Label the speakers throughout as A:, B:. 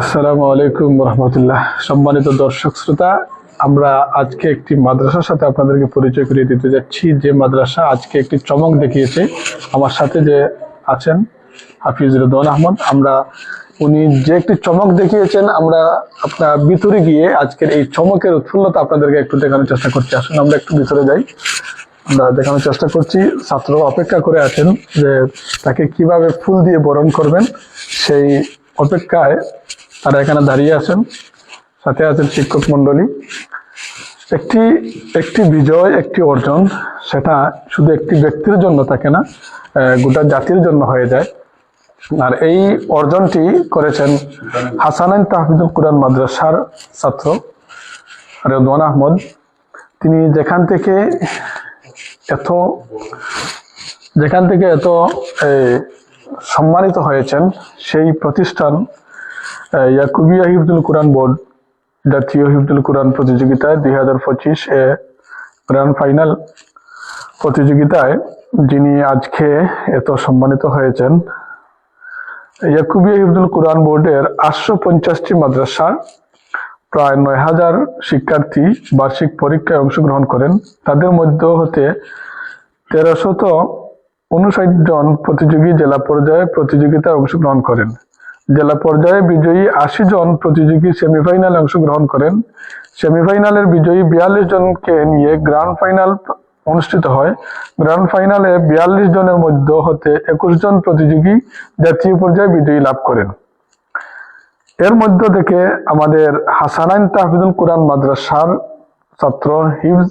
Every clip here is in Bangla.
A: আসসালামু আলাইকুম রহমতুল্লাহ সম্মানিত দর্শক শ্রোতা, আমরা আজকে একটি মাদ্রাসার সাথে আপনাদেরকে পরিচয় করিয়ে দিতে যাচ্ছি। যে মাদ্রাসা আজকে একটি চমক দেখিয়েছে, আমার সাথে যে আছেন হাফিজ রেদওয়ান আহমদ, আমরা, উনি যে একটি চমক দেখিয়েছেন, আমরা আপনার ভিতরে গিয়ে আজকের এই চমকের উৎফুল্লতা আপনাদেরকে একটু দেখানোর চেষ্টা করছি। আসুন, আমরা একটু ভিতরে যাই। আমরা দেখানোর চেষ্টা করছি ছাত্র অপেক্ষা করে আছেন যে তাকে কীভাবে ফুল দিয়ে বরণ করবেন, সেই অপেক্ষায় তারা এখানে দাঁড়িয়ে আছেন, সাথে আছেন শিক্ষক মণ্ডলী। একটি একটি বিজয়, একটি অর্জন, সেটা শুধু একটি ব্যক্তির জন্য থাকে না গোটা জাতির জন্য হয়ে যায়। আর এই অর্জনটি করেছেন হাসানাইন তাহফিদুল কুরআন মাদ্রাসার ছাত্র রেদওয়ান আহমদ। তিনি যেখান থেকে এত, যেখান থেকে এত সম্মানিত হয়েছেন সেই প্রতিষ্ঠান ইয়াকুবিয়া হিফদুল কোরআন বোর্ড জাতীয় হিফদুল কোরআন প্রতিযোগিতায় দুই হাজার পঁচিশ এ গ্র্যান্ড ফাইনাল প্রতিযোগিতায় যিনি আজকে এত সম্মানিত হয়েছেন। ইয়াকুবিয়া হিফদুল কোরআন বোর্ডের আটশো পঞ্চাশটি মাদ্রাসার প্রায় নয় হাজার শিক্ষার্থী বার্ষিক পরীক্ষায় অংশগ্রহণ করেন। তাদের মধ্য হতে তেরোশত উনষাট জন প্রতিযোগী জেলা পর্যায়ে প্রতিযোগিতায় অংশগ্রহণ করেন। জেলা পর্যায়ে বিজয়ী আশি জন প্রতিযোগী সেমিফাইনালে অংশগ্রহণ করেন। সেমিফাইনালের বিজয়ী বিয়াল্লিশ জনকে নিয়ে গ্রান্ড ফাইনাল অনুষ্ঠিত হয়। গ্র্যান্ড ফাইনালে বিয়াল্লিশ জনের মধ্য হতে একুশ জন প্রতিযোগী জাতীয় পর্যায়ে বিজয়ী লাভ করেন। এর মধ্য থেকে আমাদের হাসানাইন তাহফিদুল কোরআন মাদ্রাসার ছাত্র হিফজ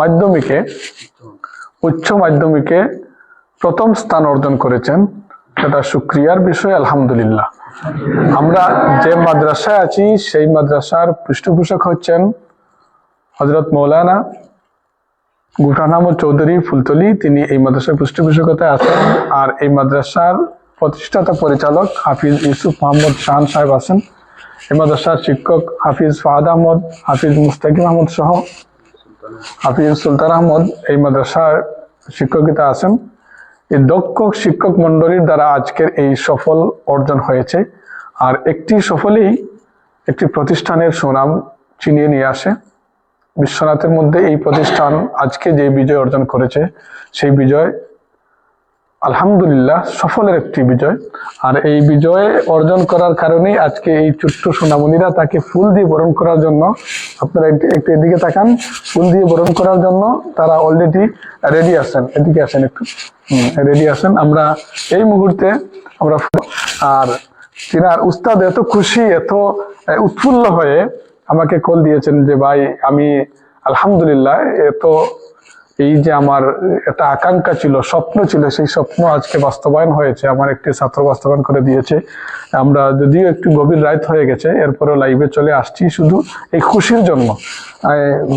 A: মাধ্যমিকে, উচ্চ মাধ্যমিকে প্রথম স্থান অর্জন করেছেন, সেটা সুক্রিয়ার বিষয়, আলহামদুলিল্লাহ। আমরা যে মাদ্রাসায় আছি, সেই মাদ্রাসার পৃষ্ঠপোষক হচ্ছেন হজরত মৌলানা আহমদ চৌধুরী ফুলতলি। তিনি এই মাদ্রাসার পৃষ্ঠপোষকতায় আছেন। আর এই মাদ্রাসার প্রতিষ্ঠাতা পরিচালক হাফিজ ইউসুফ মোহাম্মদ শাহান সাহেব আছেন। এই মাদ্রাসার শিক্ষক হাফিজ ফাহাদ আহমদ, হাফিজ মুস্তাকিম আহমদ সহ হাফিজ সুলতান আহমদ এই মাদ্রাসার শিক্ষকিতা আছেন। এই দক্ষ শিক্ষক মণ্ডলীর দ্বারা আজকের এই সফল অর্জন হয়েছে। আর একটি সফলই একটি প্রতিষ্ঠানের সুনাম চিনিয়ে নিয়ে আসে। বিশ্বনাথের মধ্যে এই প্রতিষ্ঠান আজকে যে বিজয় অর্জন করেছে, সেই বিজয় আলহামদুলিল্লাহ, সফলের একটি বিজয়। আর এই বিজয় অর্জন করার কারণেই আজকে এই ছোট্ট সোনামণিরা তাকে ফুল দিয়ে বরণ করার জন্য, আপনারা একটু এদিকে তাকান, ফুল দিয়ে বরণ করার জন্য তারা অলরেডি রেডি আছেন। এদিকে আসেন একটু। রেডি আছেন। আমরা এই মুহূর্তে আমরা আর তিনার উস্তাদ এত খুশি, এত উৎফুল্ল হয়ে আমাকে কল দিয়েছেন যে, ভাই, আমি আলহামদুলিল্লাহ, এত এই যে আমার একটা আকাঙ্ক্ষা ছিল, স্বপ্ন ছিল, সেই স্বপ্ন আজকে বাস্তবায়ন হয়েছে, আমার একটি ছাত্র বাস্তবায়ন করে দিয়েছে। আমরা যদিও একটু গভীর রাত হয়ে গেছে এরপরে লাইভে চলে আসছি শুধু এই খুশির জন্য।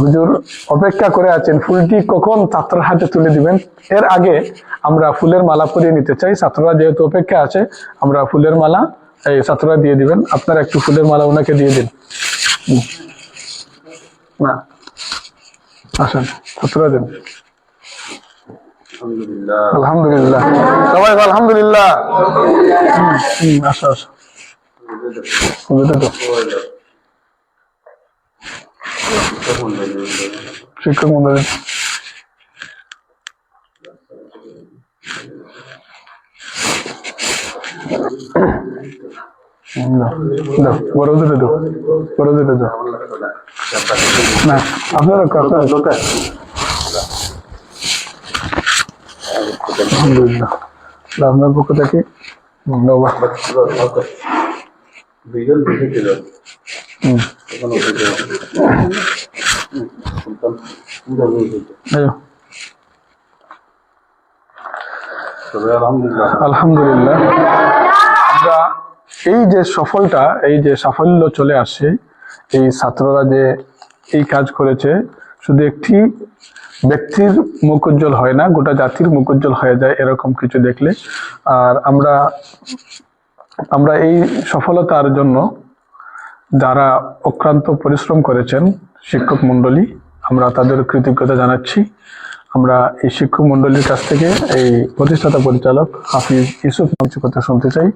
A: হুজুর অপেক্ষা করে আছেন, ফুলটি কখন ছাত্রের হাতে তুলে দিবেন? এর আগে আমরা ফুলের মালা পরিয়ে নিতে চাই, ছাত্ররা যেহেতু অপেক্ষা আছে, আমরা ফুলের মালা, এই ছাত্ররা দিয়ে দিবেন। আপনারা একটু ফুলের মালা ওনাকে দিয়ে দিন। না। আসেন ছাত্ররা দেন। আলহামদুলিল্লাহ। সবাই বল, আলহামদুলিল্লাহ। হুম, হুম, আসো আসো। বুঝতে তো। শিক্ষক মন্ডলী। দাও দাও বড় দুটো দাও বড় দুটো দাও। না আপনারা আলহামদুলিল্লাহ। আপনার পক্ষ থেকে ধন্যবাদ।
B: দুইজন দেখেছিল। আলহামদুলিল্লাহ।
A: আমরা এই যে সফলটা এই যে সাফল্য চলে আসে এই ছাত্ররা যে এই কাজ করেছে, শুধু একটি ব্যক্তির মুখ উজ্জ্বল হয় না, গোটা জাতির মুখ উজ্জ্বল হয়ে যায় এরকম কিছু দেখলে। আর আমরা আমরা এই সফলতার জন্য যারা অক্রান্ত পরিশ্রম করেছেন শিক্ষক মণ্ডলী, আমরা তাদের কৃতজ্ঞতা জানাচ্ছি। আমরা এই শিক্ষক মণ্ডলীর কাছ থেকে এই প্রতিষ্ঠাতা পরিচালক হাফিজ ইউসুফ কিছু কথা শুনতে চাই।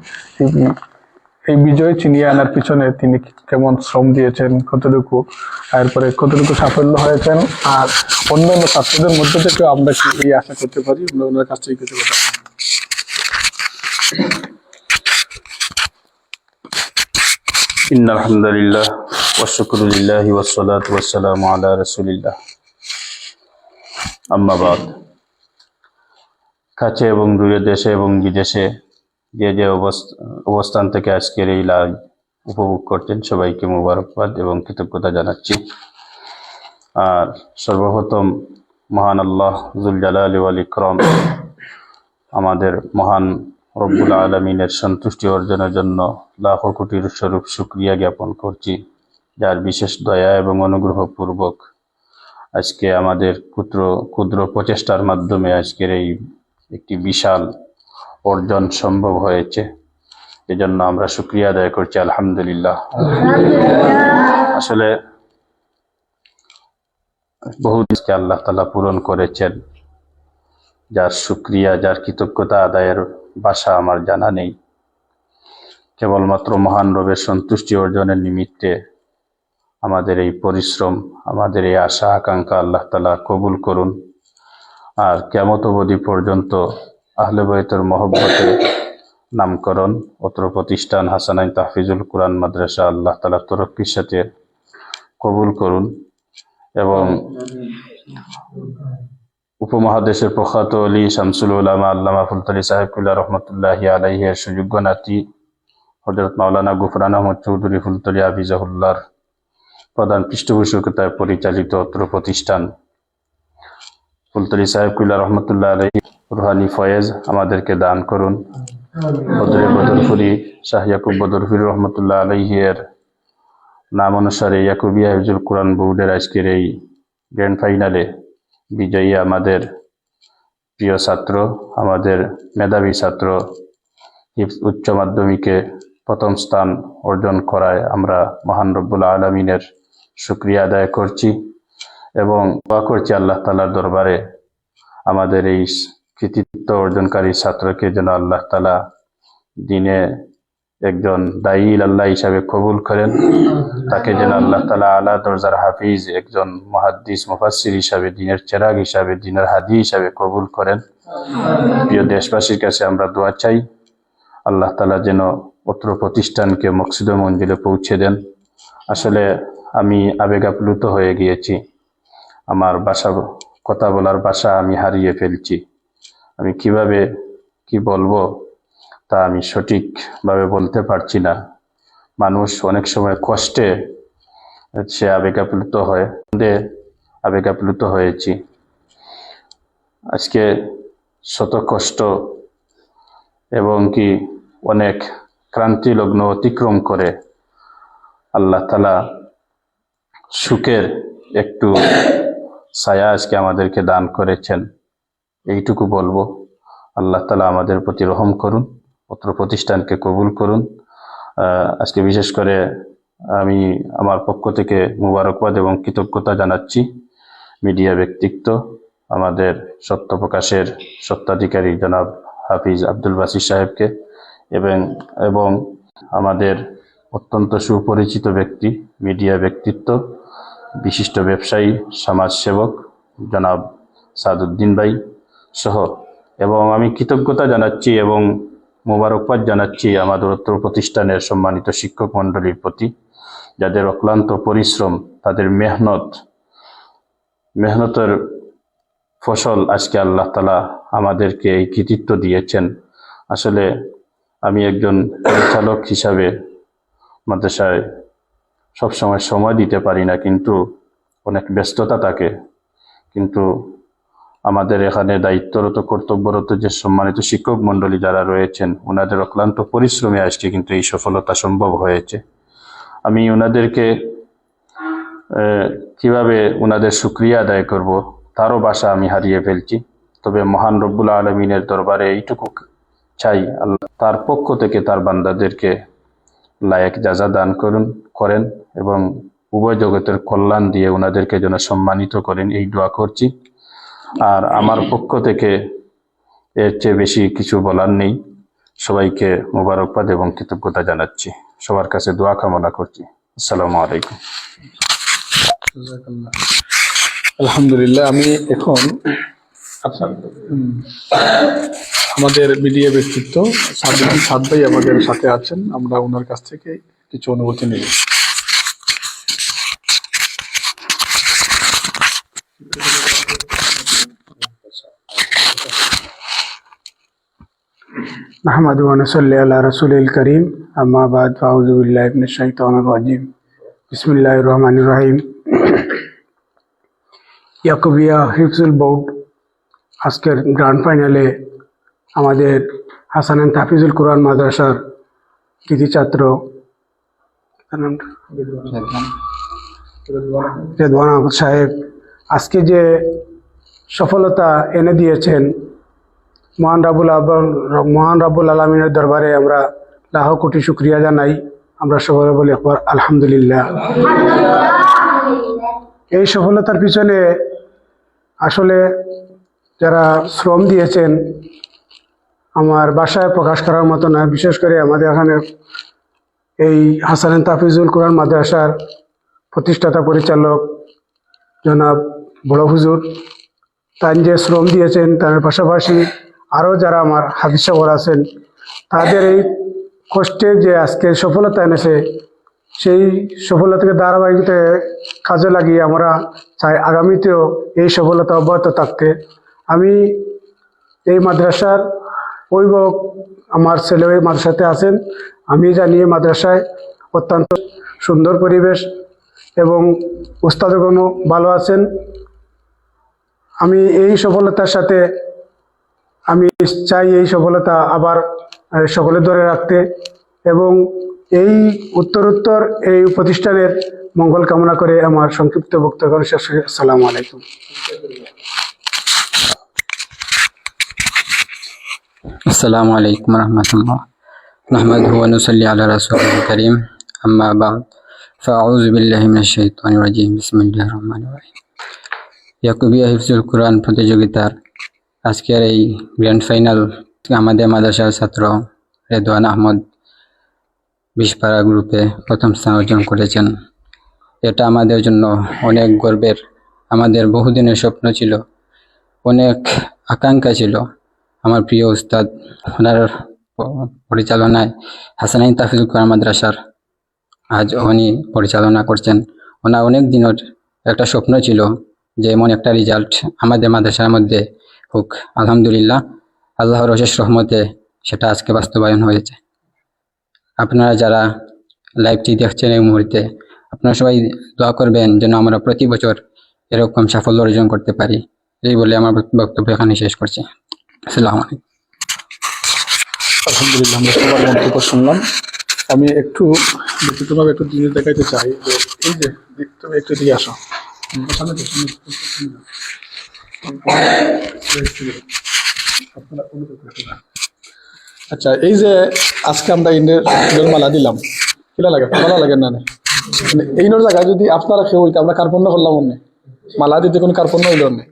A: এই এই বিজয় চিনিয়ে আনার পিছনে তিনি কেমন শ্রম দিয়েছেন কতটুকু এরপরে কতটুকু সাফল্য হয়েছেন আর অন্যান্য ছাত্রদের মধ্যে থেকেও আমরা কি এই আশা করতে পারি আমরা ওনার কাছ থেকে কিছু কথা শুনবো।
B: إن الحمد لله والشكر لله والصلاة والسلام على رسول الله أما بعد কাছে এবং দূরে দেশে এবং বিদেশে যে যে অবস্থ- অবস্থান থেকে আজকের এই লাইভ উপভোগ করছেন সবাইকে মোবারকবাদ এবং কৃতজ্ঞতা জানাচ্ছি। আর সর্বপ্রথম, মহান আল্লাহ জুল জালাল ওয়াল ইকরম আমাদের মহান রব্বুল আলমিনের সন্তুষ্টি অর্জনের জন্য লাখো কোটির স্বরূপ শুক্রিয়া জ্ঞাপন করছি, যার বিশেষ দয়া এবং অনুগ্রহ পূর্বক আজকে আমাদের ক্ষুদ্র ক্ষুদ্র প্রচেষ্টার মাধ্যমে আজকের এই একটি বিশাল অর্জন সম্ভব হয়েছে। এজন্য আমরা শুক্রিয়া আদায় করছি আলহামদুলিল্লাহ। আসলে বহু দিনকে আল্লাহ তালা পূরণ করেছেন। যার শুক্রিয়া যার কৃতজ্ঞতা আদায়ের বাসা আমার জানা নেই। কেবলমাত্র মহান রবের সন্তুষ্টি অর্জনের নিমিত্তে আমাদের এই পরিশ্রম আমাদের এই আশা আকাঙ্ক্ষা আল্লাহ তালা কবুল করুন। আর কেমত অবধি পর্যন্ত আহলে বয়তের মহব্বতে নামকরণ, অত্র প্রতিষ্ঠান হাসানাইন তাহফিজুল কোরআন মাদ্রাসা আল্লাহ তালা তরক্কির সাথে কবুল করুন এবং উপমহাদেশের প্রখ্যাত অলি শামসুল উলামা আল্লামা ফুলতলি সাহেবকুল্লাহ রহমতুল্লাহ আলাইহের সুযোগ্য নাতি হজরত মাওলানা গুফরান আহমদ চৌধুরী ফুলতলি আফিজাহুল্লাহর প্রধান পৃষ্ঠপোষকতায় পরিচালিত অত্র প্রতিষ্ঠান। ফুলতলি সাহেবকুল্লাহ রহমতুল্লাহ আলাইহি, রুহানি ফয়েজ, আমাদেরকে দান করুন। বদরে বদরফুরি শাহ ইয়াকুব বদরপুরি রহমতুল্লাহ আলাইহের নাম অনুসারে ইয়াকুবিয়া হিজুল কোরআন বোর্ডের আজকের এই গ্র্যান্ড ফাইনালে বিজয়ী আমাদের প্রিয় ছাত্র, আমাদের মেধাবী ছাত্র উচ্চ মাধ্যমিকে প্রথম স্থান অর্জন করায় আমরা মহান রব্বুল আলমিনের শুক্রিয়া আদায় করছি। এবং দোয়া করছি আল্লাহ তালার দরবারে আমাদের এই কৃতিত্ব অর্জনকারী ছাত্রকে যেন আল্লাহ তালা দিনে একজন দায়ী আল্লাহ হিসাবে কবুল করেন। তাকে যেন আল্লাহ তালা আলা দরজার হাফিজ, একজন মহাদ্দিস মুফাসির হিসাবে, দিনের চেরাগ হিসাবে, দিনের হাদি হিসাবে কবুল করেন। প্রিয় দেশবাসীর কাছে আমরা দোয়া চাই, আল্লাহ তালা যেন অত্র প্রতিষ্ঠানকে মকসিদ মঞ্জিলে পৌঁছে দেন। আসলে আমি আবেগাপ্লুত হয়ে গিয়েছি। আমার বাসা, কথা বলার বাসা আমি হারিয়ে ফেলছি। আমি কীভাবে, কি বলব তা আমি সঠিকভাবে বলতে পারছি না। মানুষ অনেক সময় কষ্টে সে আবেগাপ্লুত হয় আবেগাপ্লুত হয়েছি। আজকে শত কষ্ট এবং কি অনেক ক্রান্তি লগ্ন অতিক্রম করে আল্লাহ তালা সুখের একটু ছায়া আজকে আমাদেরকে দান করেছেন। এইটুকু বলব। আল্লাহ তালা আমাদের প্রতি রহম করুন অত্র প্রতিষ্ঠানকে কবুল করুন। আজকে বিশেষ করে আমি আমার পক্ষ থেকে মুবারকবাদ এবং কৃতজ্ঞতা জানাচ্ছি মিডিয়া ব্যক্তিত্ব, আমাদের সত্য প্রকাশের সত্ত্বাধিকারী জনাব হাফিজ আব্দুল বাসির সাহেবকে এবং এবং আমাদের অত্যন্ত সুপরিচিত ব্যক্তি, মিডিয়া ব্যক্তিত্ব বিশিষ্ট ব্যবসায়ী, সমাজসেবক জনাব সাদুদ্দিন ভাই সহ। এবং আমি কৃতজ্ঞতা জানাচ্ছি এবং মোবারকবাদ জানাচ্ছি আমাদের উত্তর প্রতিষ্ঠানের সম্মানিত শিক্ষক মণ্ডলীর প্রতি, যাদের অক্লান্ত পরিশ্রম, তাদের মেহনত, মেহনতের ফসল আজকে আল্লাহ তালা আমাদেরকে এই কৃতিত্ব দিয়েছেন। আসলে আমি একজন পরিচালক হিসাবে মাদ্রাসায় সবসময় সময় দিতে পারি না, কিন্তু অনেক ব্যস্ততা থাকে। কিন্তু আমাদের এখানে দায়িত্বরত, কর্তব্যরত যে সম্মানিত শিক্ষক মণ্ডলী যারা রয়েছেন, ওনাদের অক্লান্ত পরিশ্রমে আজকে কিন্তু এই সফলতা সম্ভব হয়েছে। আমি ওনাদেরকে কীভাবে ওনাদের সুক্রিয়া আদায় করব, তারও বাসা আমি হারিয়ে ফেলছি। তবে মহান রব্বুল আলমিনের দরবারে এইটুকু চাই, আল্লাহ তার পক্ষ থেকে তার বান্দাদেরকে লায়ক যাজা দান করুন করেন এবং উভয় জগতের কল্যাণ দিয়ে ওনাদেরকে যেন সম্মানিত করেন এই দোয়া করছি। আর আমার পক্ষ থেকে এর চেয়ে বেশি কিছু বলার নেই। সবাইকে মোবারকবাদ এবং কৃতজ্ঞতা জানাচ্ছি। সবার কাছে দোয়া কামনা করছি। আসসালামু আলাইকুম।
A: আলহামদুলিল্লাহ আমি এখন আপনার উম, আমাদের মিডিয়া ব্যক্তিত্ব সাদ্দাম সাদ ভাই আমাদের সাথে আছেন আমরা ওনার কাছ থেকে কিছু অনুভূতি নিব
C: نحمد ونصلي على رسول الكريم أما بعد فأعوذ بالله من الشيطان الرجيم بسم الله الرحمن الرحيم ইয়াকুবিয়া হিফজুল বোর্ড আজকের গ্র্যান্ড ফাইনালে আমাদের হাসানান তাফিজুল কোরআন মাদ্রাসার কৃতি ছাত্র। সাহেব। আজকে যে সফলতা এনে দিয়েছেন, মহান রাবুল আবল মহান রাবুল আলমিনের দরবারে আমরা লাহ কোটি শুক্রিয়া জানাই। আমরা সবাই বলি আলহামদুলিল্লাহ। এই সফলতার পিছনে আসলে যারা শ্রম দিয়েছেন আমার বাসায় প্রকাশ করার মতো নয়। বিশেষ করে আমাদের এখানে এই হাসান তাফিজুল কোরআন মাদ্রাসার প্রতিষ্ঠাতা পরিচালক জনাব বড় হুজুর, তার যে শ্রম দিয়েছেন, তার পাশাপাশি আরও যারা আমার হাদিস সাগর আছেন, তাদের এই কষ্টে যে আজকে সফলতা এনেছে, সেই সফলতাকে ধারাবাহিকতে কাজে লাগিয়ে আমরা চাই আগামীতেও এই সফলতা অব্যাহত থাকতে। আমি এই মাদ্রাসার অভিভাবক আমার ছেলে মাদ্রাসাতে আছেন। আমি জানি মাদ্রাসায় অত্যন্ত সুন্দর পরিবেশ এবং উস্তাদগণও ভালো আছেন। আমি এই সফলতার সাথে আমি চাই এই সফলতা আবার সকলে ধরে রাখতে এবং এই উত্তরোত্তর, এই প্রতিষ্ঠানের মঙ্গল কামনা করে আমার সংক্ষিপ্ত বক্তব্য শেষ করি। আসসালামু আলাইকুম
D: السلام عليكم ورحمة الله نحمده ونصلي على رسوله الكريم أما بعد فأعوذ بالله من الشيطان الرجيم بسم الله الرحمن الرحيم ইয়াকুবিয়া হিফজুল কোরআন প্রতিযোগিতার আজকের এই গ্র্যান্ড ফাইনাল আমাদের মাদ্রাসার ছাত্র রেদওয়ান আহমদ বিশপাড়া গ্রুপে প্রথম স্থান অর্জন করেছেন এটা আমাদের জন্য অনেক গর্বের আমাদের বহুদিনের স্বপ্ন ছিল অনেক আকাঙ্ক্ষা ছিল আমার প্রিয় উস্তাদ, ওনার পরিচালনায় হাসানাইন তাফিজুল কোরআন মাদ্রাসার আজ উনি পরিচালনা করছেন। ওনার অনেক দিনের একটা স্বপ্ন ছিল যে এমন একটা রেজাল্ট আমাদের মাদ্রাসার মধ্যে হোক। আলহামদুলিল্লাহ, আল্লাহর অশেষ রহমতে সেটা আজকে বাস্তবায়ন হয়েছে। আপনারা যারা লাইভটি দেখছেন এই মুহূর্তে, আপনারা সবাই দোয়া করবেন যেন আমরা প্রতি বছর এরকম সাফল্য অর্জন করতে পারি। এই বলে আমার বক্তব্য এখানে শেষ করছি।
A: আলহামদুলিল্লাহ সবার মন্তব্য শুনলাম। আমি একটু ব্যক্তিগতভাবে একটু জিনিস দেখাইতে চাই। যে এই যে তুমি একটু দিয়ে আসো। আচ্ছা এই যে আজকে আমরা ইন্ডের মালা দিলাম, কিলা লাগে? ভালো লাগে না? মানে এইনোর জায়গায় যদি আপনারা কেউ হইতে, আমরা কার্পণ্য করলাম অন্য? মালা দিতে কোনো কার্পণ্য হইল না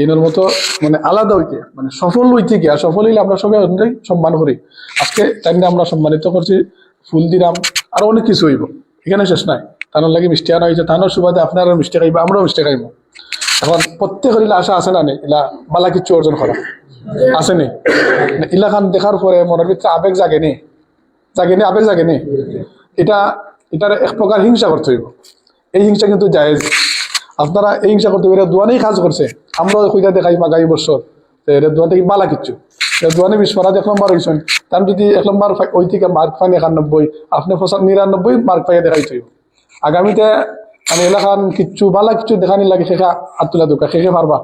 A: এইনোর মতো মানে আলাদা হইতে মানে সফল হইতে গিয়া, সফল হইলে আমরা সবাই অন্যই সম্মান করি। আজকে তাই আমরা সম্মানিত করছি ফুল দিলাম আরও অনেক কিছু হইব। এখানে শেষ নাই। তানোর লাগে মিষ্টি আনা হয়েছে তানোর সুবাদে আপনারা মিষ্টি খাইব, আমরাও মিষ্টি খাইব এখন প্রত্যেক হইলে আশা আছে না নেই? ইলা বালা কিচ্ছু অর্জন করা। আছে নি ইলা খান দেখার পরে মনের ভিতরে আবেগ জাগে নি জাগে নি আবেগ জাগে নি এটা, এটার এক প্রকার হিংসা করতে হইব। এই হিংসা কিন্তু জায়েজ। আপনারা এই হিংসা করতে পারে দোয়ানেই কাজ করছে। আমরা খুঁজা দেখাই আগামী বছর দোয়ান থেকে বালা কিচ্ছু? দোয়ানে বিশ মারা এক নম্বর হয়েছেন তার যদি এক নম্বর ওই থেকে মার্ক পান একানব্বই আপনি পঁচান নিরানব্বই মার্ক পাইয়ে দেখাই থইব আগামীতে আমি এলাকান কিচ্ছু বালা কিচ্ছু দেখানি লাগে শেখা আতুলা দোকা শেখে পারবা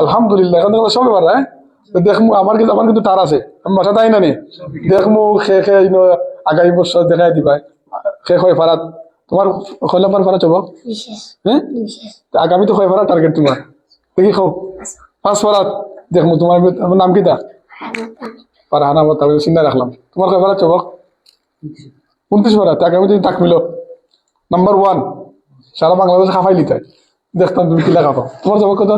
A: আলহামদুলিল্লাহ এখন সবে পারা হ্যাঁ? দেখমু আমার কিন্তু আমার কিন্তু তার আছে আমি বাসা তাই না নি। দেখমু খে খে আগামী বছর দেখাই দিবা। শেষ হয় ফারাত। তোমার নম্বর ফারাত হব? হ্যাঁ? আগামী তো কয় ফারাত টার্গেট তোমার। দেখি খাও। পাঁচ ফারাত দেখমু তোমার তোমার নাম কিটা পারহানা আমার তারপরে চিন্তা রাখলাম। তোমার কয় ফারাত চবক? উনত্রিশ ফারাত আগামী দিন তাক মিলো। নাম্বার ওয়ান সারা বাংলাদেশ খাফাই লিতাই দেখতাম তুমি কিলা খাফা তোমার চবক কত?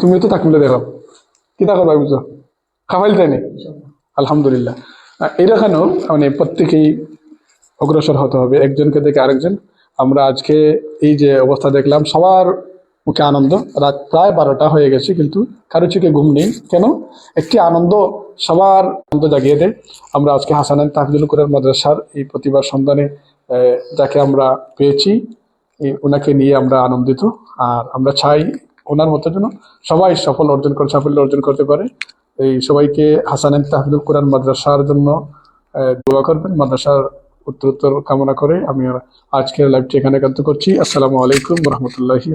A: তুমি তো তাক মিলে দেখো কিতা করবা বুঝছ কামাইল দেয়নি আলহামদুলিল্লাহ। আহ, এরকমও মানে প্রত্যেকেই অগ্রসর হতে হবে। একজনকে দেখে আরেকজন আমরা আজকে এই যে অবস্থা দেখলাম, সবার মুখে আনন্দ। রাত প্রায় বারোটা হয়ে গেছে, কিন্তু কারও চোখে ঘুম নেই। কেন? একটি আনন্দ সবার আনন্দ জাগিয়ে দেয়। আমরা আজকে হাসানান তাহজুল কুরার মাদ্রাসার এই প্রতিবার সন্ধানে যাকে আমরা পেয়েছি ওনাকে নিয়ে আমরা আনন্দিত। আর আমরা চাই ওনার মতো যেন সবাই সফল অর্জন করে, সাফল্য অর্জন করতে পারে। এই সবাইকে হাসানান তাহজুল কোরআন মাদ্রাসার জন্য দোয়া করবেন। মাদ্রাসার উত্তরোত্তর কামনা করে আমি আজকের লাইভটি এখানে একান্ত করছি। আসসালামু আলাইকুম রহমতুল্লাহি